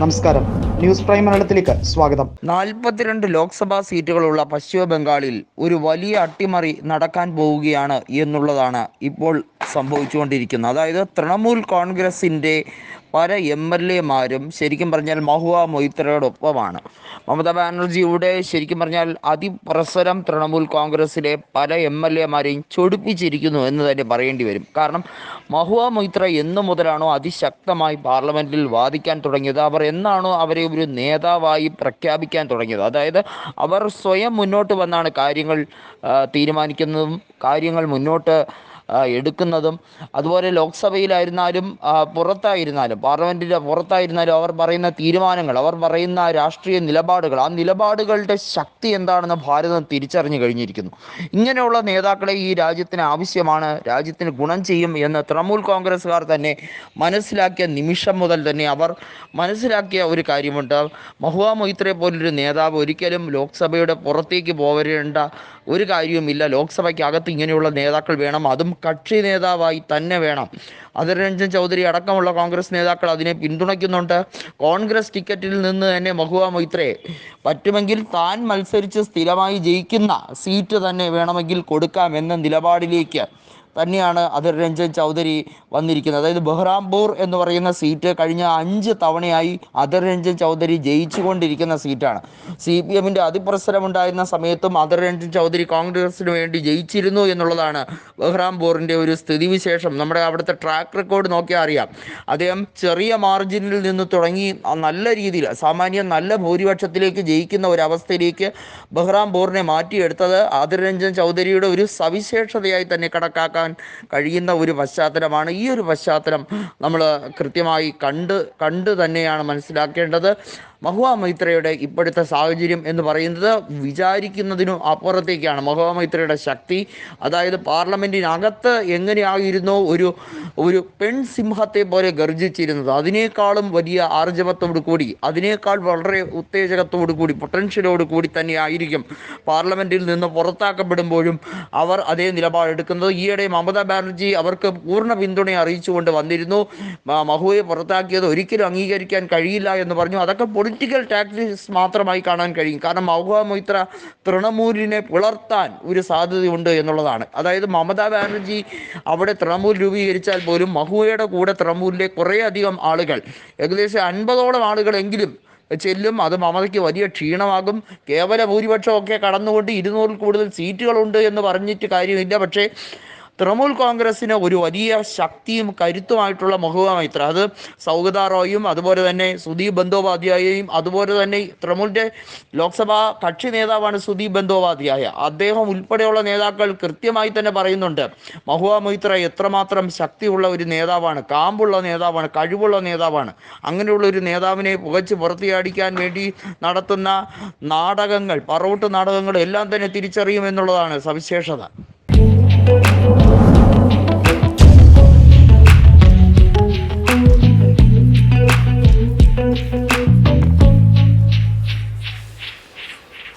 നമസ്കാരം. News prime മലയാളത്തിലേക്ക് സ്വാഗതം. നാൽപ്പത്തിരണ്ട് ലോക്സഭാ സീറ്റുകളുള്ള പശ്ചിമ ബംഗാളിൽ ഒരു വലിയ അട്ടിമറി നടക്കാൻ പോവുകയാണ് എന്നുള്ളതാണ് ഇപ്പോൾ സംഭവിച്ചുകൊണ്ടിരിക്കുന്നത്. അതായത് തൃണമൂൽ കോൺഗ്രസിന്റെ പല എം എൽ എമാരും ശരിക്കും പറഞ്ഞാൽ മഹുവ മൊയ്ത്രയോടൊപ്പമാണ്. മമതാ ബാനർജിയുടെ ശരിക്കും പറഞ്ഞാൽ അതിപ്രസരം തൃണമൂൽ കോൺഗ്രസിലെ പല എം എൽ എമാരെയും ചൊടിപ്പിച്ചിരിക്കുന്നു എന്ന് തന്നെ പറയേണ്ടി വരും. കാരണം മഹുവ മൊയ്ത്ര എന്നു മുതലാണോ അതിശക്തമായി പാർലമെന്റിൽ വാദിക്കാൻ തുടങ്ങിയത്? അവർ എന്നാണോ അവരെ ഒരു നേതാവായി പ്രഖ്യാപിക്കാൻ തുടങ്ങിയത്? അതായത് അവർ സ്വയം മുന്നോട്ട് വന്നാണ് കാര്യങ്ങൾ തീരുമാനിക്കുന്നതും കാര്യങ്ങൾ മുന്നോട്ട് എടുക്കുന്നതും അതുപോലെ ലോക്സഭയിലായിരുന്നാലും പുറത്തായിരുന്നാലും പാർലമെന്റിന്റെ പുറത്തായിരുന്നാലും അവർ പറയുന്ന തീരുമാനങ്ങൾ അവർ പറയുന്ന രാഷ്ട്രീയ നിലപാടുകൾ ആ നിലപാടുകളുടെ ശക്തി എന്താണെന്ന് ഭാരതം തിരിച്ചറിഞ്ഞു കഴിഞ്ഞിരിക്കുന്നു. ഇങ്ങനെയുള്ള നേതാക്കളെ ഈ രാജ്യത്തിന് ആവശ്യമാണ് രാജ്യത്തിന് ഗുണം ചെയ്യും എന്ന് തൃണമൂൽ കോൺഗ്രസ്സുകാർ തന്നെ മനസ്സിലാക്കിയ നിമിഷം മുതൽ തന്നെ അവർ മനസ്സിലാക്കിയ ഒരു കാര്യമുണ്ട്. മഹുവ മൊയ്ത്രയെ പോലൊരു നേതാവ് ഒരിക്കലും ലോക്സഭയുടെ പുറത്തേക്ക് പോകേണ്ട ഒരു കാര്യവുമില്ല. ലോക്സഭയ്ക്ക് അകത്ത് ഇങ്ങനെയുള്ള നേതാക്കൾ വേണം. അതും കക്ഷി നേതാവായി തന്നെ വേണം. രഞ്ജൻ ചൗധരി അടക്കമുള്ള കോൺഗ്രസ് നേതാക്കൾ അതിനെ പിന്തുണയ്ക്കുന്നുണ്ട്. കോൺഗ്രസ് ടിക്കറ്റിൽ നിന്ന് തന്നെ മഹുവ മൊയ്ത്രയെ പറ്റുമെങ്കിൽ താൻ മത്സരിച്ച് സ്ഥിരമായി ജയിക്കുന്ന സീറ്റ് തന്നെ വേണമെങ്കിൽ കൊടുക്കാം എന്ന നിലപാടിലേക്ക് തന്നെയാണ് അതിർ രഞ്ജൻ ചൗധരി വന്നിരിക്കുന്നത്. അതായത് ബഹ്റാംപൂർ എന്ന് പറയുന്ന സീറ്റ് കഴിഞ്ഞ അഞ്ച് തവണയായി അതിർ രഞ്ജൻ ചൗധരി ജയിച്ചുകൊണ്ടിരിക്കുന്ന സീറ്റാണ്. സി പി എമ്മിന്റെ അതിപ്രസരമുണ്ടായിരുന്ന സമയത്തും അതിർ രഞ്ജൻ ചൗധരി കോൺഗ്രസിന് വേണ്ടി ജയിച്ചിരുന്നു എന്നുള്ളതാണ് ബഹ്റാംപൂറിന്റെ ഒരു സ്ഥിതിവിശേഷം. നമ്മുടെ അവിടുത്തെ ട്രാക്ക് റെക്കോർഡ് നോക്കിയാൽ അറിയാം. അദ്ദേഹം ചെറിയ മാർജിനിൽ നിന്ന് തുടങ്ങി നല്ല രീതിയിൽ സാമാന്യം നല്ല ഭൂരിപക്ഷത്തിലേക്ക് ജയിക്കുന്ന ഒരവസ്ഥയിലേക്ക് ബഹ്റാംപൂറിനെ മാറ്റിയെടുത്തത് അതിർ രഞ്ജൻ ചൗധരിയുടെ ഒരു സവിശേഷതയായി തന്നെ കണക്കാക്കാൻ കഴിയുന്ന ഒരു പശ്ചാത്തലമാണ്. ഈ ഒരു പശ്ചാത്തലം നമ്മൾ കൃത്യമായി കണ്ട് കണ്ട് തന്നെയാണ് മനസ്സിലാക്കേണ്ടത്. മഹുവ മൈത്രയുടെ ഇപ്പോഴത്തെ സാഹചര്യം എന്ന് പറയുന്നത് വിചാരിക്കുന്നതിനും അപ്പുറത്തേക്കാണ്. മഹുവ മൈത്രയുടെ ശക്തി അതായത് പാർലമെന്റിനകത്ത് എങ്ങനെയായിരുന്നോ ഒരു ഒരു പെൺസിംഹത്തെ പോലെ ഗർജിച്ചിരുന്നത്? അതിനേക്കാളും വലിയ ആർജവത്തോടു കൂടി അതിനേക്കാൾ വളരെ ഉത്തേജകത്തോടു കൂടി പൊട്ടൻഷ്യലോട് കൂടി തന്നെ ആയിരിക്കും പാർലമെന്റിൽ നിന്ന് പുറത്താക്കപ്പെടുമ്പോഴും അവർ അതേ നിലപാടെടുക്കുന്നത് ഈയിടെ മമതാ ബാനർജി അവർക്ക് പൂർണ പിന്തുണ അറിയിച്ചുകൊണ്ട് വന്നിരുന്നു. മഹുവെ പുറത്താക്കിയത് ഒരിക്കലും അംഗീകരിക്കാൻ കഴിയില്ല എന്ന് പറഞ്ഞു. അതൊക്കെ പൊളിറ്റിക്കൽ ടാക്ടിക്സ് മാത്രമായി കാണാൻ കഴിയും. കാരണം മൗഹ മൊയ്ത്ര തൃണമൂലിനെ പിളർത്താൻ ഒരു സാധ്യതയുണ്ട് എന്നുള്ളതാണ്. അതായത് മമതാ ബാനർജി അവിടെ തൃണമൂൽ രൂപീകരിച്ചാൽ പോലും മഹുവയുടെ കൂടെ തൃണമൂലിലെ കുറേയധികം ആളുകൾ ഏകദേശം അൻപതോളം ആളുകളെങ്കിലും ചെല്ലും. അത് മമതയ്ക്ക് വലിയ ക്ഷീണമാകും. കേവല ഭൂരിപക്ഷമൊക്കെ കടന്നുകൊണ്ട് ഇരുന്നൂറിൽ കൂടുതൽ സീറ്റുകളുണ്ട് എന്ന് പറഞ്ഞിട്ട് കാര്യമില്ല. പക്ഷേ തൃണമൂൽ കോൺഗ്രസ്സിന് ഒരു വലിയ ശക്തിയും കരുത്തുമായിട്ടുള്ള മഹുവ മൈത്ര. അത് സൗഗത റോയും അതുപോലെ തന്നെ സുദീപ് ബന്ദോപാധ്യായയും അതുപോലെ തന്നെ തൃണമൂലിന്റെ ലോക്സഭാ കക്ഷി നേതാവാണ് സുദീപ് ബന്ദോപാധ്യായ. അദ്ദേഹം ഉൾപ്പെടെയുള്ള നേതാക്കൾ കൃത്യമായി തന്നെ പറയുന്നുണ്ട് മഹുവ മൊയ്ത്ര എത്രമാത്രം ശക്തിയുള്ള ഒരു നേതാവാണ് കാമ്പുള്ള നേതാവാണ് കഴിവുള്ള നേതാവാണ്. അങ്ങനെയുള്ള ഒരു നേതാവിനെ പുകച്ച് പുറത്തിയാടിക്കാൻ വേണ്ടി നടത്തുന്ന നാടകങ്ങൾ പറവൂട്ട് നാടകങ്ങൾ എല്ലാം തന്നെ തിരിച്ചറിയുമെന്നുള്ളതാണ് സവിശേഷത.